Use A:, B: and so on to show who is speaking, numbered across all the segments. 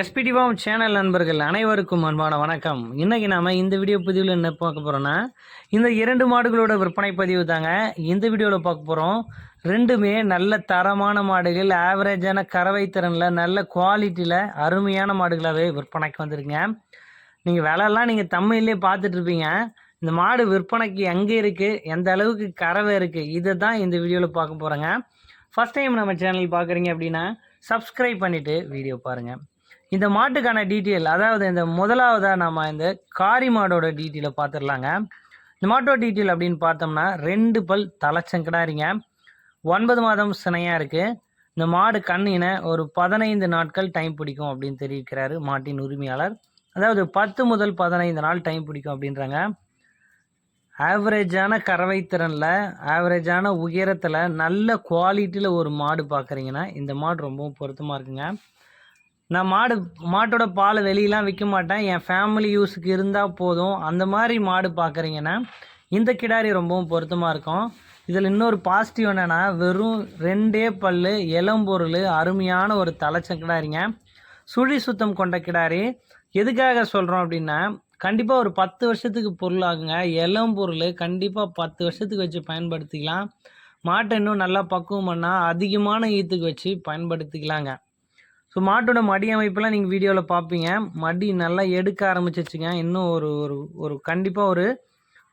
A: எஸ்பிடிவாம் channel நண்பர்கள் அனைவருக்கும் அன்பான வணக்கம். இன்றைக்கி நாம் இந்த வீடியோ பதிவில் என்ன பார்க்க போகிறோன்னா இந்த இரண்டு மாடுகளோட விற்பனை பதிவு தாங்க. இந்த வீடியோவில் பார்க்க போகிறோம் ரெண்டுமே நல்ல தரமான மாடுகள் ஆவரேஜான கறவை திறனில் நல்ல குவாலிட்டியில் அருமையான மாடுகளாகவே விற்பனைக்கு வந்திருக்குங்க. நீங்கள் விலைலாம் நீங்கள் தமிழ்லேயே பார்த்துட்ருப்பீங்க இந்த மாடு விற்பனைக்கு எங்கே இருக்குது எந்த அளவுக்கு கறவை இருக்குது இதை தான் இந்த வீடியோவில் பார்க்க போகிறோங்க ஃபஸ்ட் டைம் நம்ம சேனல் பார்க்குறீங்க அப்படின்னா சப்ஸ்கிரைப் பண்ணிவிட்டு வீடியோ பாருங்கள் இந்த மாட்டுக்கான டீட்டெயில் அதாவது இந்த முதலாவதாக நம்ம இந்த காரி மாடோட டீட்டெயிலை பார்த்துடலாங்க இந்த மாட்டோட டீட்டெயில் அப்படின்னு பார்த்தோம்னா ரெண்டு பல் தலைச்சங்கடாரிங்க. ஒன்பது மாதம் சினையாக இருக்குது இந்த மாடு கண்ணின ஒரு பதினைந்து நாட்கள் டைம் பிடிக்கும் அப்படின்னு தெரிவிக்கிறாரு மாட்டின் உரிமையாளர். அதாவது பத்து முதல் பதினைந்து நாள் டைம் பிடிக்கும் அப்படின்றாங்க. ஆவரேஜான கறவை திறனில் ஆவரேஜான உயரத்தில் நல்ல குவாலிட்டியில் ஒரு மாடு பார்க்குறீங்கன்னா இந்த மாடு ரொம்பவும் பொருத்தமாக இருக்குங்க. நான் மாடு மாட்டோட பாலை வெளியெலாம் விற்க மாட்டேன். என் ஃபேமிலி யூஸுக்கு இருந்தால் போதும். அந்த மாதிரி மாடு பார்க்குறீங்கன்னா இந்த கிடாரி ரொம்பவும் பொருத்தமாக இருக்கும். இதில் இன்னொரு பாசிட்டிவ் என்னென்னா வெறும் ரெண்டே பல் இளம்பொருள் அருமையான ஒரு தலைச்ச கிடாரிங்க. சுழி சுத்தம் கொண்ட கிடாரி. எதுக்காக சொல்கிறோம் அப்படின்னா கண்டிப்பாக ஒரு பத்து வருஷத்துக்கு பொருளாகுங்க இளம்பொருள் கண்டிப்பாக பத்து வருஷத்துக்கு வச்சு பயன்படுத்திக்கலாம். மாட்டை இன்னும் நல்லா பக்குவம் பண்ணால் அதிகமான ஈத்துக்கு வச்சு பயன்படுத்திக்கலாங்க. ஸோ மாட்டோட மடி அமைப்பெல்லாம் நீங்கள் வீடியோவில் பார்ப்பீங்க மடி நல்லா எடுக்க ஆரம்பிச்சிச்சுங்க. இன்னும் ஒரு ஒரு ஒரு கண்டிப்பாக ஒரு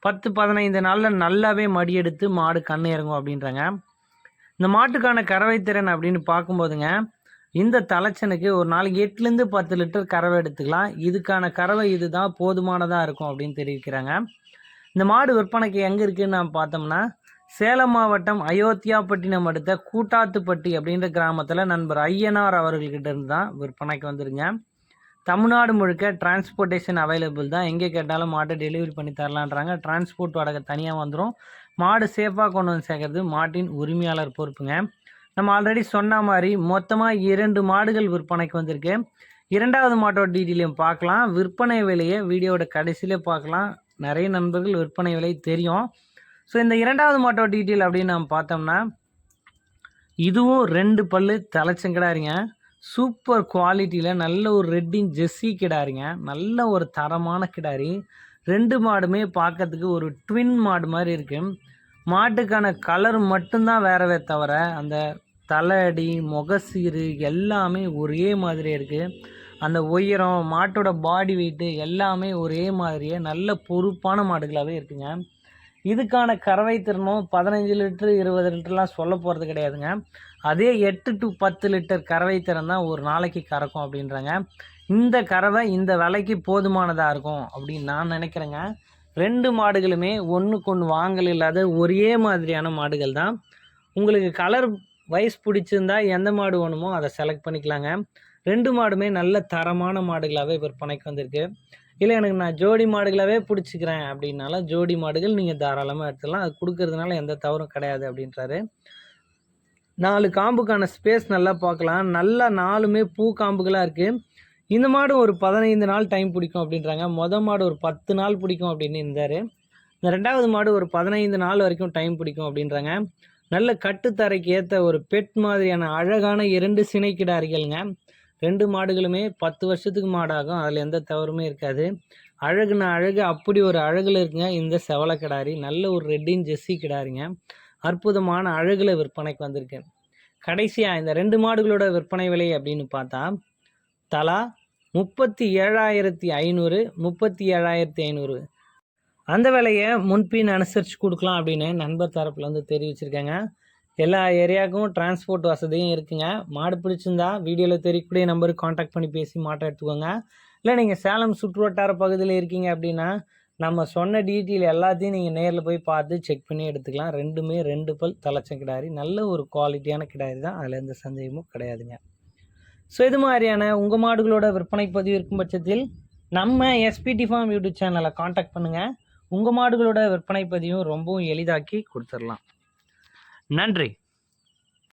A: பத்து பதினைந்து நாளில் நல்லாவே மடி எடுத்து மாடு கண் இறங்கும் அப்படின்றாங்க. இந்த மாட்டுக்கான கறவை திறன் அப்படின்னு பார்க்கும்போதுங்க இந்த தலைச்சனுக்கு ஒரு நாளைக்கு எட்டுலேருந்து பத்து லிட்டர் கறவை எடுத்துக்கலாம். இதுக்கான கறவை இதுதான் போதுமானதாக இருக்கும் அப்படின்னு தெரிவிக்கிறாங்க. இந்த மாடு விற்பனைக்கு எங்கே இருக்குதுன்னு நான் பார்த்தோம்னா சேலம் மாவட்டம் அயோத்தியாப்பட்டினம் அடுத்த கூட்டாத்துப்பட்டி அப்படின்ற கிராமத்தில் நண்பர் ஐயனார் அவர்கள்கிட்ட இருந்து தான் விற்பனைக்கு வந்துருங்க. தமிழ்நாடு முழுக்க டிரான்ஸ்போர்ட்டேஷன் அவைலபிள் தான். எங்கே கேட்டாலும் மாட்டை டெலிவரி பண்ணி தரலான்றாங்க. டிரான்ஸ்போர்ட் வாடகை தனியாக வந்துடும் மாடு சேஃபாக கொண்டு வந்து சேர்க்கறது மாட்டின் உரிமையாளர் பொறுப்புங்க. நம்ம ஆல்ரெடி சொன்ன மாதிரி மொத்தமாக இரண்டு மாடுகள் விற்பனைக்கு வந்திருக்கு. இரண்டாவது மாட்டோட டீட்டெயிலையும் பார்க்கலாம். விற்பனை விலையை வீடியோட கடைசியிலே பார்க்கலாம். நிறைய நண்பர்கள் விற்பனை விலை தெரியும். ஸோ இந்த இரண்டாவது மாட்டோ டீட்டெயில் அப்படின்னு நம்ம பார்த்தோம்னா இதுவும் ரெண்டு பல்லு தலைச்சங்கிடாருங்க சூப்பர் குவாலிட்டியில் நல்ல ஒரு ரெட்டின் ஜெஸ்ஸி கிடாரிங்க நல்ல ஒரு தரமான கிடாரி. ரெண்டு மாடுமே பார்க்கறதுக்கு ஒரு ட்வின் மாடு மாதிரி இருக்குது மாட்டுக்கான கலர் மட்டும்தான் வேறவே தவிர அந்த தலையடி முகசீரு எல்லாமே ஒரே மாதிரியே இருக்குது அந்த உயரம் மாட்டோட பாடி வெயிட்டு எல்லாமே ஒரே மாதிரியே நல்ல பொறுப்பான மாடுகளாகவே இருக்குங்க. இதுக்கான கறவை திறனும் பதினஞ்சு லிட்டரு இருபது லிட்டர்லாம் சொல்ல போகிறது கிடையாதுங்க. அதே எட்டு டு பத்து லிட்டர் கறவை திறன் தான் ஒரு நாளைக்கு கறக்கும் அப்படின்றாங்க. இந்த கறவை இந்த விலைக்கு போதுமானதாக இருக்கும் அப்படின்னு நான் நினைக்கிறேங்க. ரெண்டு மாடுகளுமே ஒன்றுக்கு ஒன்று வாங்கல் இல்லாத ஒரே மாதிரியான மாடுகள் தான். உங்களுக்கு கலர் வயசு பிடிச்சிருந்தா எந்த மாடு வேணுமோ அதை செலக்ட் பண்ணிக்கலாங்க. ரெண்டு மாடுமே நல்ல தரமான மாடுகளாகவே விற்பனைக்கு வந்திருக்கு. இல்லை எனக்கு நான் ஜோடி மாடுகளாகவே பிடிச்சிக்கிறேன் அப்படின்னால ஜோடி மாடுகள் நீங்கள் தாராளமாக எடுத்துடலாம். அது கொடுக்கறதுனால எந்த தவறும் கிடையாது அப்படின்றாரு. நாலு காம்புக்கான ஸ்பேஸ் நல்லா பார்க்கலாம். நல்லா நாலுமே பூ காம்புகளாக இருக்குது இந்த மாடு ஒரு பதினைந்து நாள் டைம் பிடிக்கும் அப்படின்றாங்க. மொதல் மாடு ஒரு பத்து நாள் பிடிக்கும் அப்படின்னு இருந்தார். இந்த ரெண்டாவது மாடு ஒரு பதினைந்து நாள் வரைக்கும் டைம் பிடிக்கும் அப்படின்றாங்க. நல்ல கட்டுத்தரைக்கு ஏற்ற ஒரு பெட் மாதிரியான அழகான இரண்டு சினை கிடாரிகள்ங்க ரெண்டு மாடுகளுமே பத்து வருஷத்துக்கு மாடாகும். அதில் எந்த தவறுமே இருக்காது. அழகுன அழகு. அப்படி ஒரு அழகில் இருக்குங்க இந்த செவலை கிடாரி. நல்ல ஒரு ரெட்டின் ஜெஸ்ஸி கிடாரிங்க. அற்புதமான அழகில் விற்பனைக்கு வந்திருக்கு. கடைசியாக இந்த ரெண்டு மாடுகளோட விற்பனை விலை அப்படின்னு பார்த்தா தலா முப்பத்தி ஏழாயிரத்தி ஐநூறு முப்பத்தி ஏழாயிரத்தி ஐநூறு. அந்த விலையை முன்பின் அனுசரித்து கொடுக்கலாம் அப்படின்னு நண்பர் தரப்பில் வந்து தெரிவிச்சிருக்காங்க. எல்லா ஏரியாவுக்கும் டிரான்ஸ்போர்ட் வசதியும் இருக்குங்க. மாடு பிடிச்சிருந்தா வீடியோவில் தெரியக்கூடிய நம்பருக்கு காண்டாக்ட் பண்ணி பேசி மாட்டை எடுத்துக்கோங்க. இல்லை நீங்கள் சேலம் சுற்றுவட்டார பகுதியில் இருக்கீங்க அப்படின்னா நம்ம சொன்ன டீட்டெயில் எல்லாத்தையும் நீங்கள் நேரில் போய் பார்த்து செக் பண்ணி எடுத்துக்கலாம். ரெண்டுமே ரெண்டு பல் தலைச்சம் கிடாரி. நல்ல ஒரு குவாலிட்டியான கிடாரி தான். அதில் எந்த சந்தேகமும் கிடையாதுங்க. ஸோ இது மாதிரியான உங்கள் மாடுகளோட விற்பனை பதிவு இருக்கும் பட்சத்தில் நம்ம எஸ்பிடி ஃபார்ம் யூடியூப் சேனலை காண்டாக்ட் பண்ணுங்கள் உங்கள் மாடுகளோட விற்பனை பதிவும் ரொம்பவும் எளிதாக்கி கொடுத்துடலாம். நன்றி.